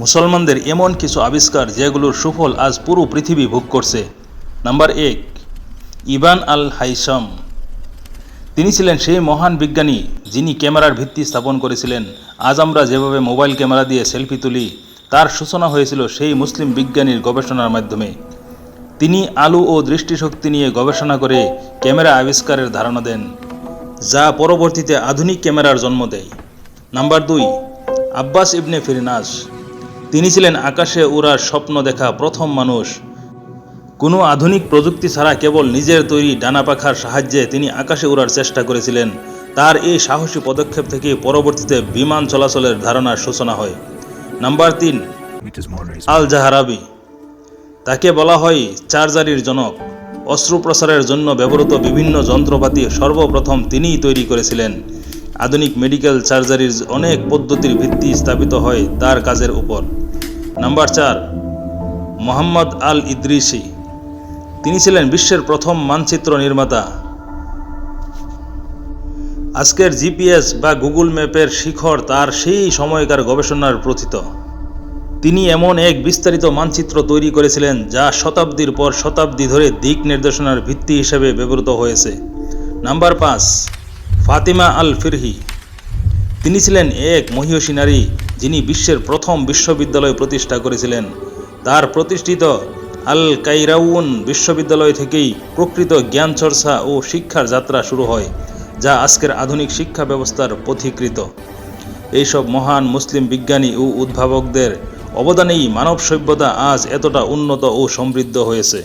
মুসলমানদের এমন কিছু আবিষ্কার যেগুলোর সুফল আজ পুরো পৃথিবী ভোগ করছে। নাম্বার এক, ইবান আল হাইসাম তিনি ছিলেন সেই মহান বিজ্ঞানী যিনি ক্যামেরার ভিত্তি স্থাপন করেছিলেন। আজ আমরা যেভাবে মোবাইল ক্যামেরা দিয়ে সেলফি তুলি, তার সূচনা হয়েছিল সেই মুসলিম বিজ্ঞানীর গবেষণার মাধ্যমে। তিনি আলু ও দৃষ্টিশক্তি নিয়ে গবেষণা করে ক্যামেরা আবিষ্কারের ধারণা দেন, যা পরবর্তীতে আধুনিক ক্যামেরার জন্ম দেয়। নাম্বার দুই, আব্বাস ইবনে ফিরনাস। তিনি ছিলেন আকাশে উড়ার স্বপ্ন দেখা প্রথম মানুষ। কোনো আধুনিক প্রযুক্তি ছাড়া কেবল নিজের তৈরি ডানা পাখার সাহায্যে তিনি আকাশে উড়ার চেষ্টা করেছিলেন। তার এই সাহসী পদক্ষেপ থেকে পরবর্তীতে বিমান চলাচলের ধারণার সূচনা হয়। নাম্বার তিন. আল জাহারাবি। তাকে বলা হয় চার্জারির জনক। অস্ত্রোপচারের জন্য ব্যবহৃত বিভিন্ন যন্ত্রপাতি সর্বপ্রথম তিনিই তৈরি করেছিলেন। আধুনিক মেডিকেল চার্জারির অনেক পদ্ধতির ভিত্তি স্থাপিত হয় তার কাজের উপর। নাম্বার চার, মোহাম্মদ আল ইদ্রিসি তিনি ছিলেন বিশ্বের প্রথম মানচিত্র নির্মাতা। আজকের জিপিএস বা গুগল ম্যাপের শিখর তার সেই সময়কার গবেষণার প্রথিত। তিনি এমন এক বিস্তারিত মানচিত্র তৈরি করেছিলেন যা শতাব্দীর পর শতাব্দী ধরে দিক নির্দেশনার ভিত্তি হিসেবে ব্যবহৃত হয়েছে। নাম্বার পাঁচ, ফাতিমা আল ফিরহি তিনি ছিলেন এক মহিষী নারী যিনি বিশ্বের প্রথম বিশ্ববিদ্যালয় প্রতিষ্ঠা করেছিলেন, তার প্রতিষ্ঠিত আল কাইরাউন বিশ্ববিদ্যালয় থেকেই প্রকৃত জ্ঞান চর্চা ও শিক্ষার যাত্রা শুরু হয়, যা আজকের আধুনিক শিক্ষা ব্যবস্থার পথিকৃত এইসব মহান মুসলিম বিজ্ঞানী ও উদ্ভাবকদের অবদানেই মানব সভ্যতা আজ এতটা উন্নত ও সমৃদ্ধ হয়েছে।